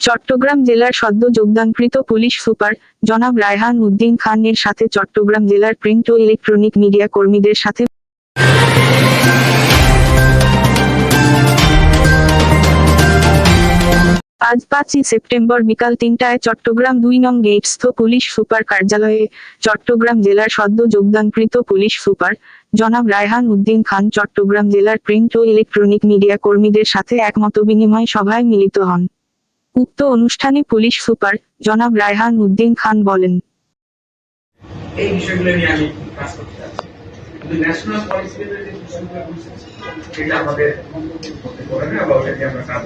চট্টগ্রাম জেলার সদ্য যোগদানকৃত police super জনাব রায়হান উদ্দিন খানের সাথে চট্টগ্রাম জেলার প্রিন্ট ও ইলেকট্রনিক মিডিয়া কর্মীদের সাথে আজ পাঁচই সেপ্টেম্বর বিকাল তিনটায় চট্টগ্রাম দুই নং গেটস্থ পুলিশ সুপার কার্যালয়ে চট্টগ্রাম জেলার সদ্য যোগদানকৃত পুলিশ সুপার জনাব রায়হান উদ্দিন খান চট্টগ্রাম জেলার প্রিন্ট ও ইলেকট্রনিক মিডিয়া কর্মীদের সাথে এক মতবিনিময় সভায় মিলিত হন। উক্ত অনুষ্ঠানে পুলিশ সুপার জনাব রায়হান উদ্দিন খান বলেন। এই বিষয়গুলো নিয়ে আমি কাজ করতে ন্যাশনাল পলিসি বলছি, আমাদের করতে বা আমরা কাজ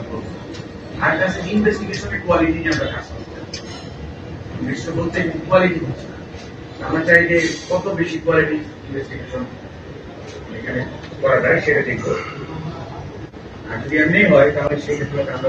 আর কাছে ইনভেস্টিগেশনের কোয়ালিটি নিয়ে আমরা কাজ করতে বলতে কোয়ালিটি হচ্ছে আমরা চাই যে কত বেশি কোয়ালিটি ইনভেস্টিগেশন এখানে করা যায় সেটা আর যদি এমনি হয় তাহলে সেই ক্ষেত্রে আমরা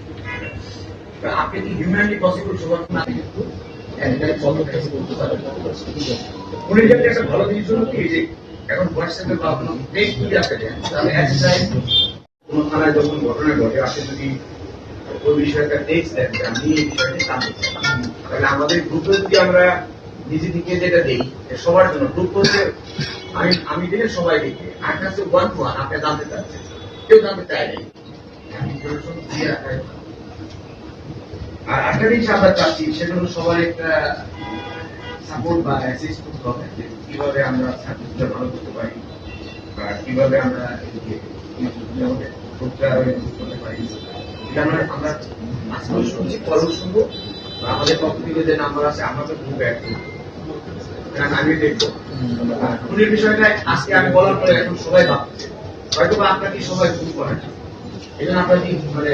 আমাদের গ্রুপে যদি আমরা নিজে থেকে যেটা দিই সবার জন্য গ্রুপ হচ্ছে, আমি আমি দিলে সবাই দেখি। আর কাছে ওয়ান টু ওয়ান আপনি জানতে চাচ্ছেন। কেউ জানতে চায় নাই আমি information দিয়ে রাখাই ভালো। আর একটা জিনিস আমরা চাচ্ছি, সেটা হলো সবার একটা সাপোর্ট বা অ্যাসিস্ট করতে হবে যে কীভাবে আমরা সার্ভিসটা ভালো করতে পারি বা কীভাবে আমরা এদিকে আমরা আজকেও শুনব। আমাদের পক্ষ থেকে যে নাম্বার আছে, আমরা তো গ্রুপে অ্যাড করব আমি বিষয়টা আজকে আমি বলার পরে এখন সবাই ভাবছে। হয়তো বা আপনাকে সবাই ফোন করে এই জন্য আপনার কি মানে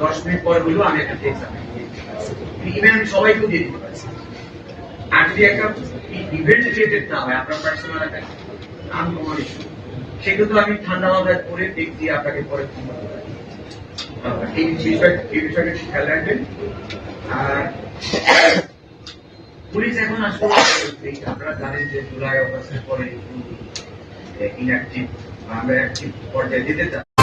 দশ মিনিট পর হইলেও আমি একটা ইভেন সবাইকেও দিয়ে দিতে আর যদি একটা ইভেন্ট রিলেটেড না হয়, আপনার পার্সোনাল একটা ইস্যু সেক্ষেত্রে আমি ঠান্ডা মাথায় করে দিয়ে আপনাকে পরে ফোন করতে এই এই বিষয়টা খেয়াল রাখবেন। আর পুলিশ এখন আসলে আপনারা জানেন যে জুলাই অগস্টের পরে ইনঅ্যাক্টিভ আমরা অ্যাক্টিভ পর্যায়ে যেতে চাই।